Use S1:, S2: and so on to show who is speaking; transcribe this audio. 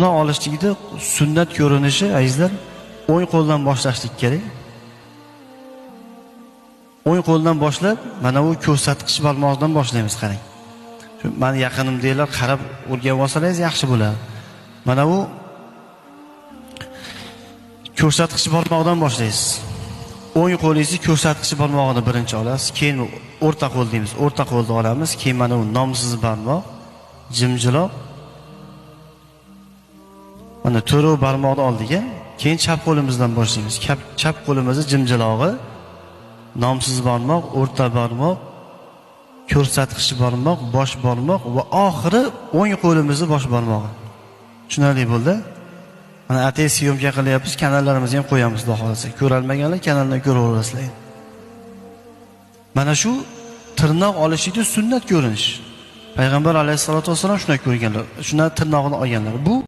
S1: tirnoq olishlikda sunnat ko'rinishi azizlar o'ng qo'ldan boshlashlik kerak. O'ng qo'ldan boshlab mana bu ko'rsatkich barmog'idan boshlaymiz qarang. Shu mani yaqinimdagilar qarab o'rganib olsalaringiz yaxshi bo'ladi. Mana bu ko'rsatkich barmog'idan boshlaysiz. O'ng qo'lingizni ko'rsatkich barmog'ini birinchi olasiz keyin o'rta qo'l deymiz o'rta qo'lni olamiz keyin mana bu nomsiz barmoq jimjiloq mana to'rov barmoqni oldik a keyin chap qo'limizdan boshlaymiz chap qo'limizni jimjilog'i nomsiz barmoq o'rta barmoq ko'rsatkich barmoq bosh barmoq va oxiri o'ng qo'limizni bosh barmog'i. Tushunarli bo'ldi? Mana atay syomka qilyapmiz kanallarimizni ham qo'yamiz xudo xohlasa. Ko'rolmaganlar kanaldan ko'raverasizlar. Mana shu tirnoq olishlikni sunnat ko'rinish. Payg'ambar alayhissalotu vassalom shunday ko'rganlar shundan tirnog'ini olganlar. Bu